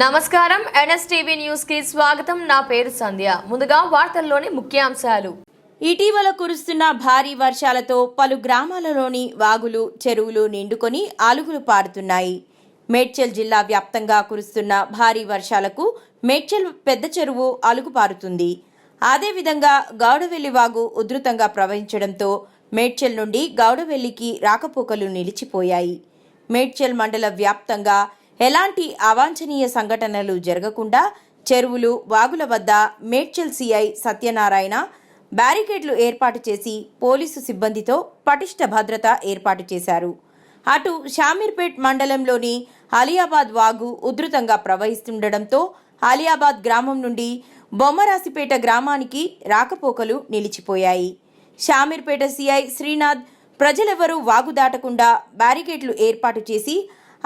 నమస్కారం. ఎన్ఎస్టీవీ న్యూస్కి స్వాగతం. నా పేరు సంధ్య. ముందుగా వార్తల్లోని ముఖ్యాంశాలు. ఇటీవల కురుస్తున్న భారీ వర్షాలతో పలు గ్రామాలలోని వాగులు చెరువులు నిండుకొని అలుగులు పారుతున్నాయి. మేడ్చల్ జిల్లా వ్యాప్తంగా కురుస్తున్న భారీ వర్షాలకు మేడ్చల్ పెద్ద చెరువు అలుగు పారుతుంది. అదేవిధంగా గౌడవెల్లి వాగు ఉధృతంగా ప్రవహించడంతో మేడ్చల్ నుండి గౌడవెల్లికి రాకపోకలు నిలిచిపోయాయి. మేడ్చల్ మండల వ్యాప్తంగా ఎలాంటి అవాంఛనీయ సంఘటనలు జరగకుండా చెరువులు వాగుల వద్ద మేడ్చల్ సిఐ సత్యనారాయణ బ్యారికేడ్లు ఏర్పాటు చేసి పోలీసు సిబ్బందితో పటిష్ట భద్రత ఏర్పాటు చేశారు. అటు షామీర్పేట్ మండలంలోని అలియాబాద్ వాగు ఉధృతంగా ప్రవహిస్తుండటంతో అలియాబాద్ గ్రామం నుండి బొమ్మరాసిపేట గ్రామానికి రాకపోకలు నిలిచిపోయాయి. షామీర్పేట సిఐ శ్రీనాథ్ ప్రజలెవరూ వాగు దాటకుండా బ్యారికేడ్లు ఏర్పాటు చేసి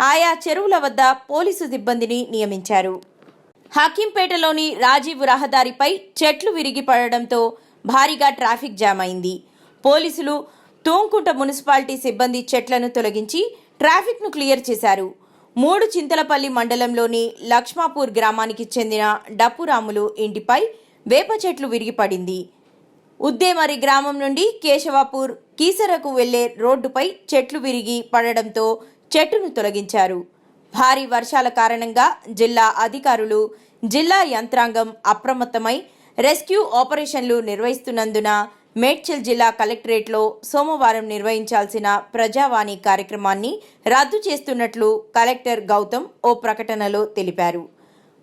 ఆయా చెరువుల వద్ద పోలీసు సిబ్బందిని నియమించారు. హకీంపేటలోని రాజీవ్ రహదారిపై చెట్లు విరిగి పడడంతో భారీగా ట్రాఫిక్ జామ్ అయింది. పోలీసులు తూంకుంట మున్సిపాలిటీ సిబ్బంది చెట్లను తొలగించి ట్రాఫిక్ను క్లియర్ చేశారు. మూడు చింతలపల్లి మండలంలోని లక్ష్మాపూర్ గ్రామానికి చెందిన డప్పురాములు ఇంటిపై వేప చెట్లు విరిగిపడింది ఉద్దేమరి గ్రామం నుండి కేశవాపూర్ కీసరకు వెళ్ళే రోడ్డుపై చెట్లు విరిగి పడడంతో చెట్టును తొలగించారు. భారీ వర్షాల కారణంగా జిల్లా అధికారులు జిల్లా యంత్రాంగం అప్రమత్తమై రెస్క్యూ ఆపరేషన్లు నిర్వహిస్తున్నందున మేడ్చల్ జిల్లా కలెక్టరేట్లో సోమవారం నిర్వహించాల్సిన ప్రజావాణి కార్యక్రమాన్ని రద్దు చేస్తున్నట్లు కలెక్టర్ గౌతమ్ ఓ ప్రకటనలో తెలిపారు.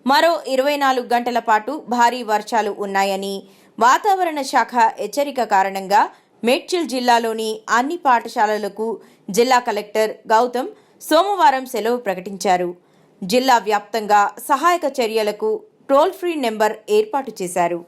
మరో ఇరవై నాలుగు గంటల పాటు భారీ వర్షాలు ఉన్నాయని వాతావరణ శాఖ హెచ్చరిక కారణంగా మేడ్చల్ జిల్లాలోని అన్ని పాఠశాలలకు జిల్లా కలెక్టర్ గౌతమ్ సోమవారం సెలవు ప్రకటించారు. జిల్లా వ్యాప్తంగా సహాయక చర్యలకు టోల్ ఫ్రీ నెంబర్ ఏర్పాటు చేశారు.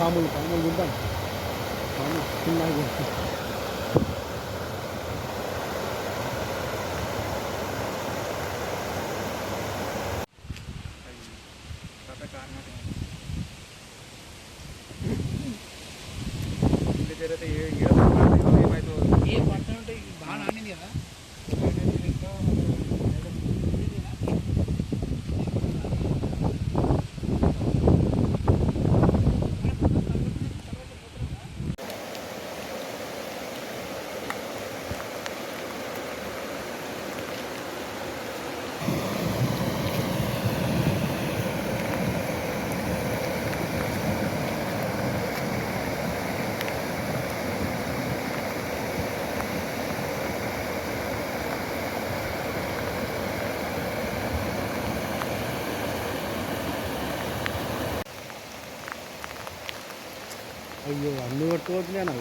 పాములు పాములు చూద్దాం పాములు చిన్నగా ఏ అయ్యో అన్ని పట్టుకోవట్లేనా